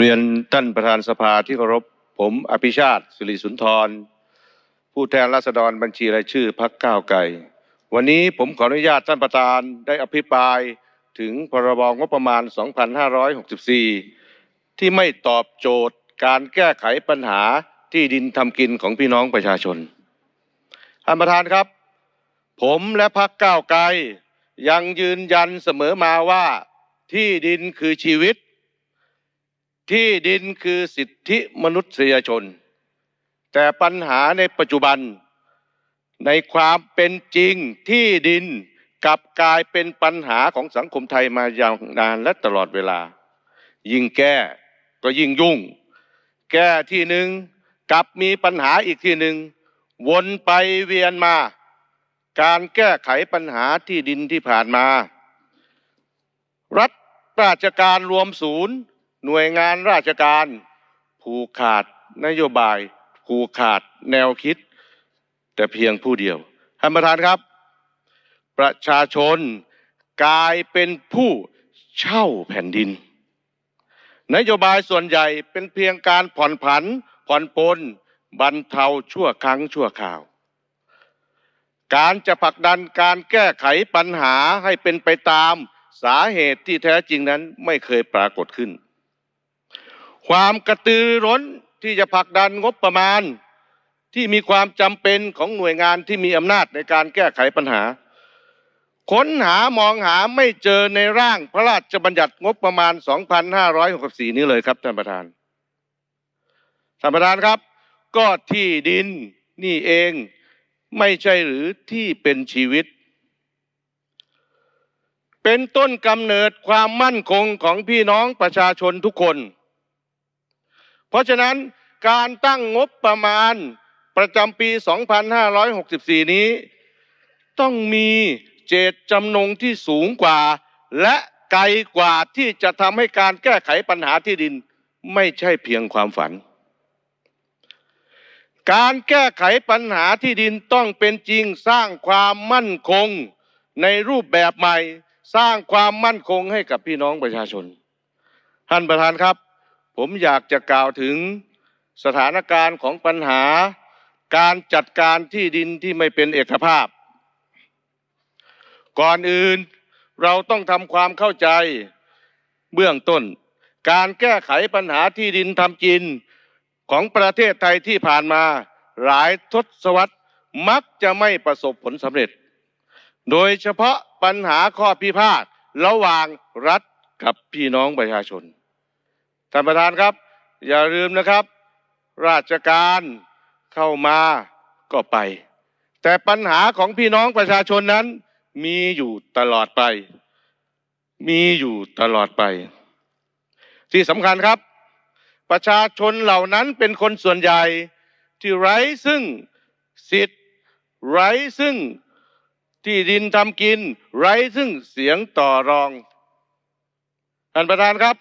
เรียนท่านประธานสภาที่เคารพผมอภิชาติสิริสุนทร ผู้แทนราษฎรบัญชีรายชื่อพักก้าวไกลวันนี้ผมขออนุญาตท่านประธานได้อภิปรายถึงพรบงบประมาณ 2564 ที่ไม่ตอบโจทย์การแก้ไขปัญหาที่ดินทำกินของพี่น้องประชาชนท่านประธานครับ ผมและพักก้าวไกลยังยืนยันเสมอมาว่าที่ดินคือชีวิต ที่ดินคือสิทธิมนุษยชน แต่ปัญหาในปัจจุบัน ในความเป็นจริงที่ดินกลับกลายเป็นปัญหาของสังคมไทยมายาวนานและตลอดเวลา ยิ่งแก้ก็ยิ่งยุ่ง แก้ที่หนึ่งกลับมีปัญหาอีกที่หนึ่งวนไปเวียนมา การแก้ไขปัญหาที่ดินที่ผ่านมา รัฐราชการรวมศูนย์ หน่วยงานราชการผูกขาดนโยบายผูกขาดแนวคิด แต่เพียงผู้เดียวท่านประธานครับ ประชาชนกลายเป็นผู้เช่าแผ่นดิน นโยบายส่วนใหญ่เป็นเพียงการผ่อนผัน ผ่อนปลนบรรเทาชั่วครั้งชั่วคราว การจะผลักดันการแก้ไขปัญหาให้เป็นไปตามสาเหตุที่แท้จริงนั้นไม่เคยปรากฏขึ้น ความกระตือร้นที่จะผลักดันงบประมาณ ที่มีความจำเป็นของหน่วยงานที่มีอำนาจในการแก้ไขปัญหา ค้นหามองหาไม่เจอในร่างพระราชบัญญัติงบประมาณ 2564 นี้เลยครับท่านประธาน ท่านประธานครับ ก็ที่ดินนี่เองไม่ใช่หรือที่เป็นชีวิต เป็นต้นกำเนิดความมั่นคงของพี่น้องประชาชนทุกคน เพราะฉะนั้นการตั้งงบประมาณประจำปี 2564 นี้ ต้องมีเจตจำนงที่สูงกว่า และไกลกว่าที่จะทำให้การแก้ไขปัญหาที่ดินไม่ใช่เพียงความฝัน การแก้ไขปัญหาที่ดินต้องเป็นจริงสร้างความมั่นคงในรูปแบบใหม่ สร้างความมั่นคงให้กับพี่น้องประชาชน ท่านประธานครับ ผมอยากจะกล่าวถึงสถานการณ์ของปัญหาการจัดการที่ดินที่ไม่เป็นเอกภาพ ก่อนอื่นเราต้องทำความเข้าใจเบื้องต้น การแก้ไขปัญหาที่ดินทำกินของประเทศไทยที่ผ่านมาหลายทศวรรษมักจะไม่ประสบผลสำเร็จ โดยเฉพาะปัญหาข้อพิพาทระหว่างรัฐกับพี่น้องประชาชน ท่านประธานครับ อย่าลืมนะครับ ราชการเข้ามาก็ไป แต่ปัญหาของพี่น้องประชาชนนั้น มีอยู่ตลอดไป มีอยู่ตลอดไป ที่สำคัญครับ ประชาชนเหล่านั้นเป็นคนส่วนใหญ่ที่ไร้ซึ่งสิทธิ์ไร้ซึ่งที่ดินทำกิน ไร้ซึ่งเสียงต่อรองท่านประธานครับ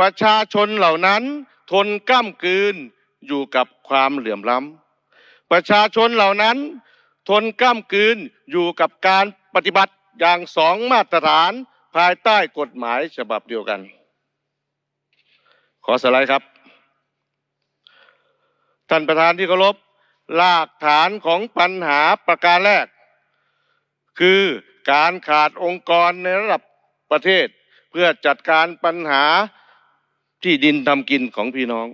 ประชาชนเหล่านั้นทนก้ามกืนอยู่กับความเหลื่อมล้ำประชาชนเหล่านั้น ทนก้ามกืนอยู่กับการปฏิบัติอย่างสองมาตรฐานภายใต้กฎหมายฉบับเดียวกัน ขอสไลด์ครับ ท่านประธานที่เคารพรากฐานของปัญหาประการแรก คือการขาดองค์กรในระดับประเทศ เพื่อจัดการปัญหา ที่ดินทำกินของพี่น้อง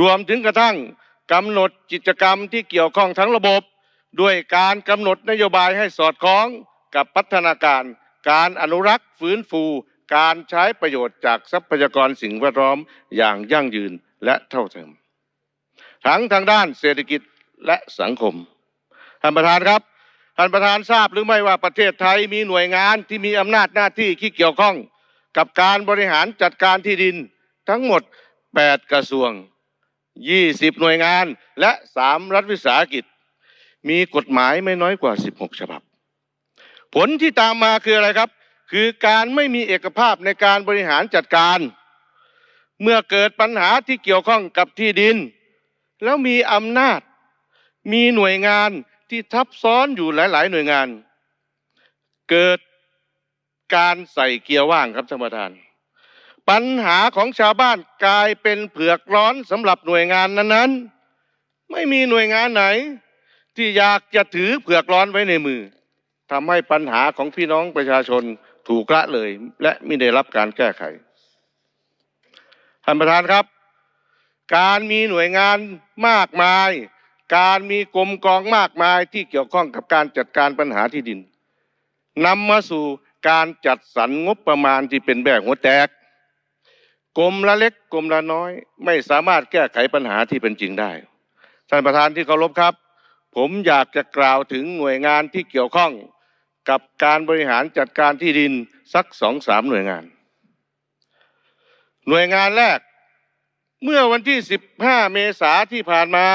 รวมถึงกระทั่งกำหนดกิจกรรมที่เกี่ยวข้องทั้งระบบ ด้วยการกำหนดนโยบายให้สอดคล้องกับพัฒนาการ การอนุรักษ์ฟื้นฟู การใช้ประโยชน์จากทรัพยากรสิ่งแวดล้อมอย่างยั่งยืนและเท่าเทียมทั้งทางด้านเศรษฐกิจและสังคมท่านประธานครับท่านประธานทราบหรือไม่ว่าประเทศไทยมีหน่วยงานที่มีอำนาจหน้าที่ที่เกี่ยวข้อง กับการบริหารจัดการที่ดินทั้งหมด 8 กระทรวง 20 หน่วยงานและ 3 รัฐวิสาหกิจ มีกฎหมายไม่น้อยกว่า 16 ฉบับ ผลที่ตามมาคืออะไรครับ คือการไม่มีเอกภาพในการบริหารจัดการ เมื่อเกิดปัญหาที่เกี่ยวข้องกับที่ดิน แล้วมีอำนาจ มีหน่วยงานที่ทับซ้อนอยู่หลาย ๆ หน่วยงาน เกิด การใส่เกียร์ว่างครับท่านประธาน ปัญหาของชาวบ้านกลายเป็นเผือกร้อนสำหรับหน่วยงานนั้นๆ ไม่มีหน่วยงานไหน ที่อยากจะถือเผือกร้อนไว้ในมือทำให้ปัญหาของพี่น้องประชาชนถูกละเลย และไม่ได้รับการแก้ไขท่านประธานครับ การมีหน่วยงานมากมาย การมีกรมกองมากมายที่เกี่ยวข้องกับการจัดการปัญหาที่ดินนำมาสู่ การจัดสรรงบประมาณที่เป็นแบบหัวแตกกรมละเล็กกรมละน้อย ไม่สามารถแก้ไขปัญหาที่เป็นจริงได้ ท่านประธานที่เคารพครับ ผมอยากจะกล่าวถึงหน่วยงานที่เกี่ยวข้องกับการบริหารจัดการที่ดินสักสองสามหน่วยงาน หน่วยงานแรก เมื่อวันที่ 15 เมษาที่ผ่านมา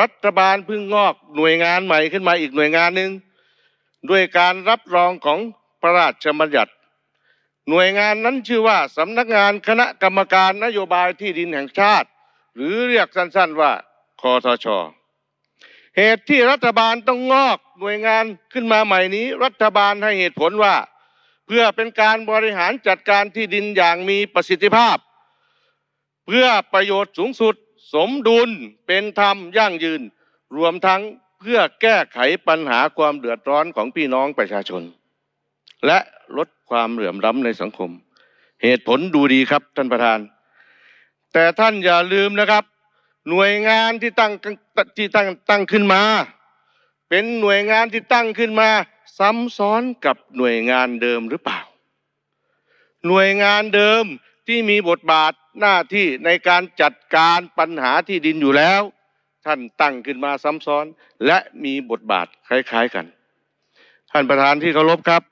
รัฐบาลเพิ่งงอกหน่วยงานใหม่ขึ้นมาอีกหน่วยงานหนึ่งด้วยการรับรองของ พระราชบัญญัติ หน่วยงานนั้นชื่อว่าสำนักงานคณะกรรมการนโยบายที่ดินแห่งชาติ หรือเรียกสั้นๆว่าคอทช เหตุที่รัฐบาลต้องงอกหน่วยงานขึ้นมาใหม่นี้ รัฐบาลให้เหตุผลว่า เพื่อเป็นการบริหารจัดการที่ดินอย่างมีประสิทธิภาพ เพื่อประโยชน์สูงสุด สมดุลเป็นธรรมยั่งยืน รวมทั้งเพื่อแก้ไขปัญหาความเดือดร้อนของพี่น้องประชาชน และลดความเหลื่อมล้ำในสังคม เหตุผลดูดีครับท่านประธาน แต่ท่านอย่าลืมนะครับ หน่วยงานที่ตั้งที่ตั้งตั้งขึ้นมา เป็นหน่วยงานที่ตั้งขึ้นมา ซ้ำซ้อนกับหน่วยงานเดิมหรือเปล่า หน่วยงานเดิมที่มีบทบาทหน้าที่ในการจัดการปัญหาที่ดินอยู่แล้ว ท่านตั้งขึ้นมาซ้ำซ้อน และมีบทบาทคล้าย ๆกัน ท่านประธานที่เคารพครับ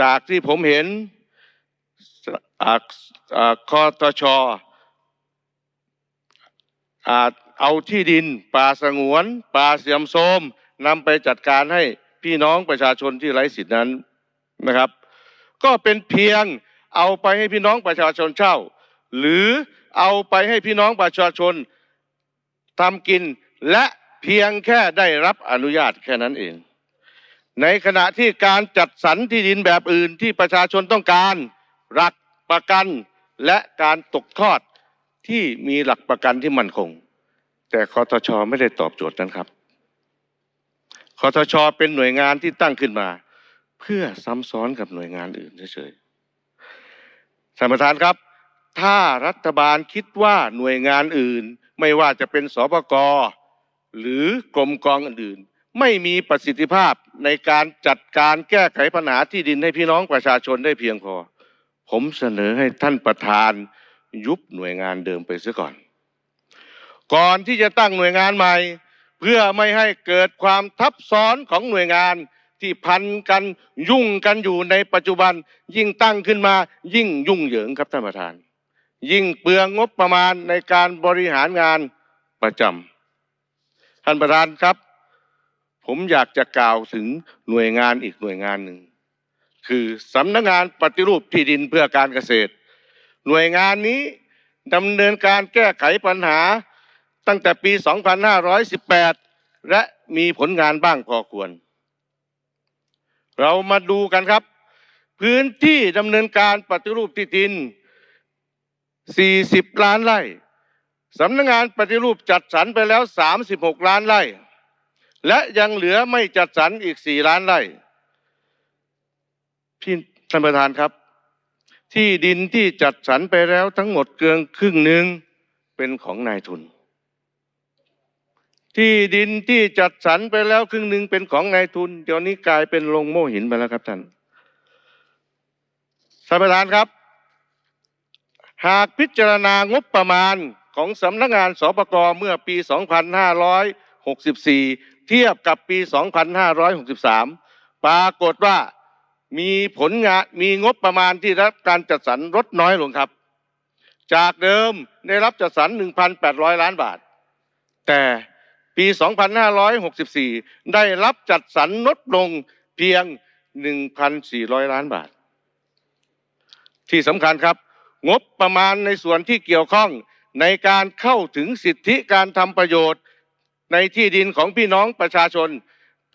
จากที่ผมเห็นคอตชอาจเอาที่ดินป่าสงวน ป่าเสียมโทรมนำไปจัดการให้พี่น้องประชาชนที่ไร้สิทธินั้นนะครับ ก็เป็นเพียงเอาไปให้พี่น้องประชาชนเช่า หรือเอาไปให้พี่น้องประชาชนทำกินและเพียงแค่ได้รับอนุญาตแค่นั้นเอง ในขณะที่การจัดสรรที่ดินแบบอื่นที่ประชาชนต้องการหลักประกันและการตกทอดที่มีหลักประกันที่มั่นคง แต่คอทชไม่ได้ตอบโจทย์นั้นครับคอทชเป็นหน่วยงานที่ตั้งขึ้นมา เพื่อซ้ำซ้อนกับหน่วยงานอื่นเฉยๆท่านประธานครับ ถ้ารัฐบาลคิดว่าหน่วยงานอื่น ไม่ว่าจะเป็นสปกหรือกรมกองอื่น ไม่มีประสิทธิภาพในการจัดการแก้ไขปัญหาที่ดินให้พี่น้องประชาชนได้เพียงพอ ผมเสนอให้ท่านประธานยุบหน่วยงานเดิมไปเสียก่อน ก่อนที่จะตั้งหน่วยงานใหม่ เพื่อไม่ให้เกิดความทับซ้อนของหน่วยงานที่พันกันยุ่งกันอยู่ในปัจจุบัน ยิ่งตั้งขึ้นมายิ่งยุ่งเหยิงครับท่านประธาน ยิ่งเปลืองงบประมาณในการบริหารงานประจำท่านประธานครับ ผมอยากจะกล่าวถึงหน่วยงานอีกหน่วยงานหนึ่ง คือสำนักงานปฏิรูปที่ดินเพื่อการเกษตร หน่วยงานนี้ดำเนินการแก้ไขปัญหาตั้งแต่ปี 2518 และมีผลงานบ้างพอควร เรามาดูกันครับ พื้นที่ดำเนินการปฏิรูปที่ดิน 40 ล้านไร่สำนักงานปฏิรูปจัดสรรไปแล้ว 36 ล้านไร่ และยังเหลือไม่จัดสรรอีก4ล้านไร่พี่ท่านประธานครับ ที่ดินที่จัดสรรไปแล้วทั้งหมดเกินครึ่งหนึ่งเป็นของนายทุน ที่ดินที่จัดสรรไปแล้วครึ่งหนึ่งเป็นของนายทุนเดี๋ยวนี้กลายเป็นโรงโม่หินไปแล้วครับท่านท่านประธานครับ หากพิจารณางบประมาณของสำนักงานสปกเมื่อปี 2564 เทียบกับปี 2563 ปรากฏว่ามีผลงานมีงบประมาณที่รับการจัดสรรลดน้อยลงครับ จากเดิมได้รับจัดสรร 1,800 ล้านบาท แต่ปี 2564 ได้รับจัดสรรลดลงเพียง 1,400 ล้านบาท ที่สำคัญครับ งบประมาณในส่วนที่เกี่ยวข้องในการเข้าถึงสิทธิการทำประโยชน์ ในที่ดินของพี่น้องประชาชน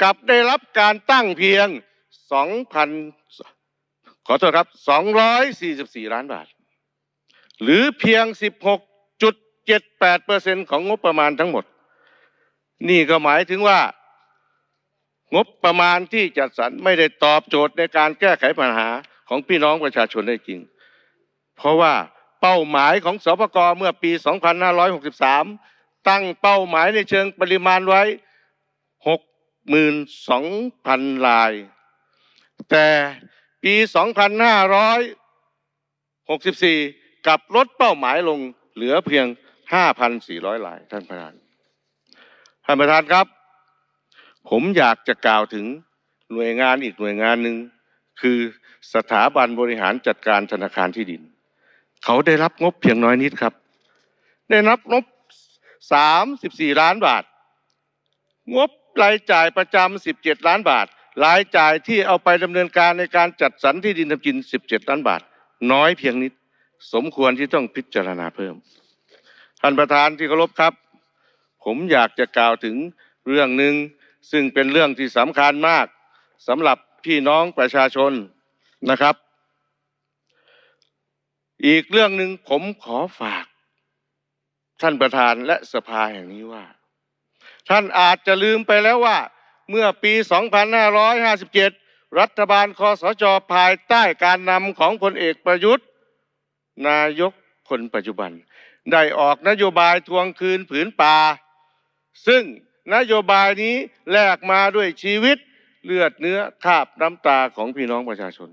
กลับได้รับการตั้งเพียง 2,000 ขอโทษครับ 244 ล้านบาท หรือเพียง 16.78เปอร์เซ็นของงบประมาณทั้งหมด นี่ก็หมายถึงว่า งบประมาณที่จัดสรรไม่ได้ตอบโจทย์ในการแก้ไขปัญหาของพี่น้องประชาชนได้จริง เพราะว่าเป้าหมายของสปกเมื่อปี 2563 ตั้งเป้าหมายในเชิงปริมาณไว้ 62,000 ลาย แต่ปี 2564กลับลดเป้าหมายลงเหลือเพียง 5,400 ลาย ท่านประธาน ท่านประธานครับ ผมอยากจะกล่าวถึงหน่วยงานอีกหน่วยงานหนึ่งคือสถาบันบริหารจัดการธนาคารที่ดิน เขาได้รับงบเพียงน้อยนิดครับ ได้รับงบ 34 ล้านบาท งบรายจ่ายประจำ17 ล้านบาท รายจ่ายที่เอาไปดำเนินการในการจัดสรรที่ดินทำกิน 17 ล้านบาท น้อยเพียงนิด สมควรที่ต้องพิจารณาเพิ่ม ท่านประธานที่เคารพครับ ผมอยากจะกล่าวถึงเรื่องหนึ่งซึ่งเป็นเรื่องที่สำคัญมากสำหรับพี่น้องประชาชนนะครับ อีกเรื่องหนึ่งผมขอฝาก ท่านประธานและสภาแห่งนี้ว่า ท่านอาจจะลืมไปแล้วว่า เมื่อปี 2557 รัฐบาลคอสชภายใต้การนำของพลเอกประยุทธ์ นายกคนปัจจุบัน ได้ออกนโยบายทวงคืนผืนป่า ซึ่งนโยบายนี้แลกมาด้วยชีวิตเลือดเนื้อคาบน้ำตาของพี่น้องประชาชน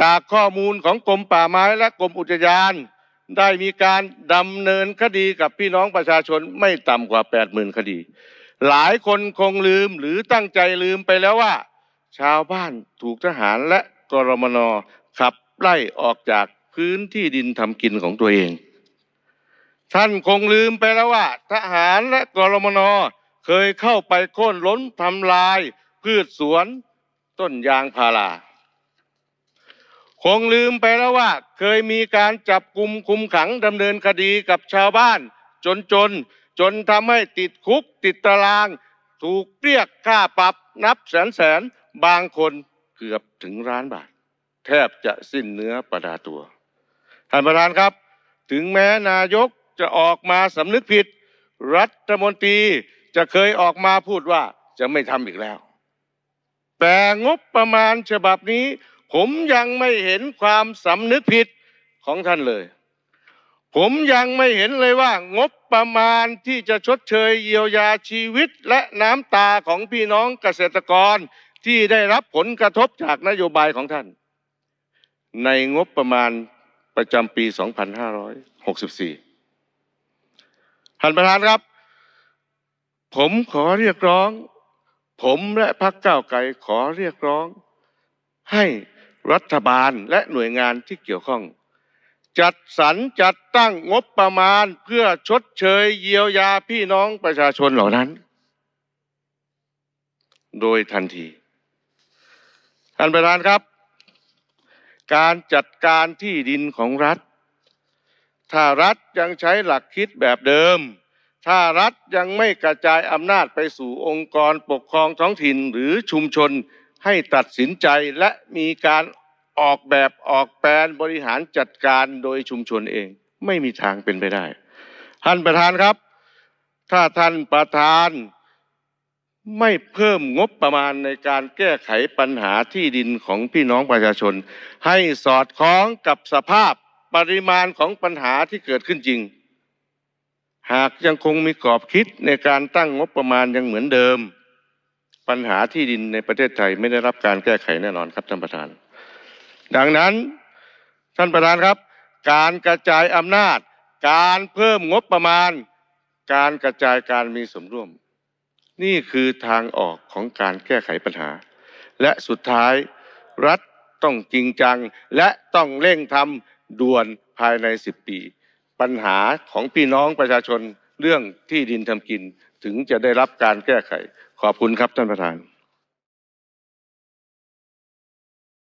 จากข้อมูลของกรมป่าไม้และกรมอุทยาน ได้มีการดำเนินคดีกับพี่น้องประชาชนไม่ต่ำกว่า 80,000 คดี หลายคนคงลืมหรือตั้งใจลืมไปแล้วว่า ชาวบ้านถูกทหารและกรมนขับไล่ออกจากพื้นที่ดินทำกินของตัวเอง ท่านคงลืมไปแล้วว่า ทหารและกรมนเคยเข้าไปโค่นล้นทำลาย พืชสวน ต้นยางพารา คงลืมไปแล้วว่า เคยมีการจับกลุ่มคุมขังดำเนินคดีกับชาวบ้าน จนจนจนทำให้ติดคุกติดตาราง ถูกเรียกค่าปรับนับแสนแสนบางคนเกือบถึงล้านบาท แทบจะสิ้นเนื้อประดาตัวท่านประธานครับ ถึงแม้นายกจะออกมาสำนึกผิด รัฐมนตรีจะเคยออกมาพูดว่าจะไม่ทำอีกแล้ว แต่งบประมาณฉบับนี้ ผมยังไม่เห็นความสำนึกผิดของท่านเลย ผมยังไม่เห็นเลยว่า งบประมาณที่จะชดเชยเยียวยาชีวิตและน้ำตาของพี่น้องเกษตรกรที่ได้รับผลกระทบจากนโยบายของท่าน ในงบประมาณประจำปี 2564 ท่านประธานครับ ผมขอเรียกร้อง ผมและพรรคก้าวไกลขอเรียกร้องให้ รัฐบาลและหน่วยงานที่เกี่ยวข้อง จัดสรรจัดตั้งงบประมาณเพื่อชดเชยเยียวยาพี่น้องประชาชนเหล่านั้น โดยทันที ท่านประธานครับ การจัดการที่ดินของรัฐ ถ้ารัฐยังใช้หลักคิดแบบเดิมถ้ารัฐยังไม่กระจายอำนาจไปสู่องค์กรปกครองท้องถิ่นหรือชุมชน ให้ตัดสินใจและมีการออกแบบออกแปลนบริหารจัดการโดยชุมชนเอง ไม่มีทางเป็นไปได้ ท่านประธานครับ ถ้าท่านประธานไม่เพิ่มงบประมาณในการแก้ไขปัญหาที่ดินของพี่น้องประชาชน ให้สอดคล้องกับสภาพปริมาณของปัญหาที่เกิดขึ้นจริง หากยังคงมีกรอบคิดในการตั้งงบประมาณยังเหมือนเดิม ปัญหาที่ดินในประเทศไทยไม่ได้รับการแก้ไขแน่นอนครับท่านประธาน ดังนั้นท่านประธานครับ การกระจายอำนาจ การเพิ่มงบประมาณ การกระจายการมีส่วนร่วม นี่คือทางออกของการแก้ไขปัญหา และสุดท้ายรัฐต้องจริงจัง และต้องเร่งทำด่วนภายใน 10 ปี ปัญหาของพี่น้องประชาชนเรื่องที่ดินทำกินถึงจะได้รับการแก้ไข ขอบคุณครับท่านประธาน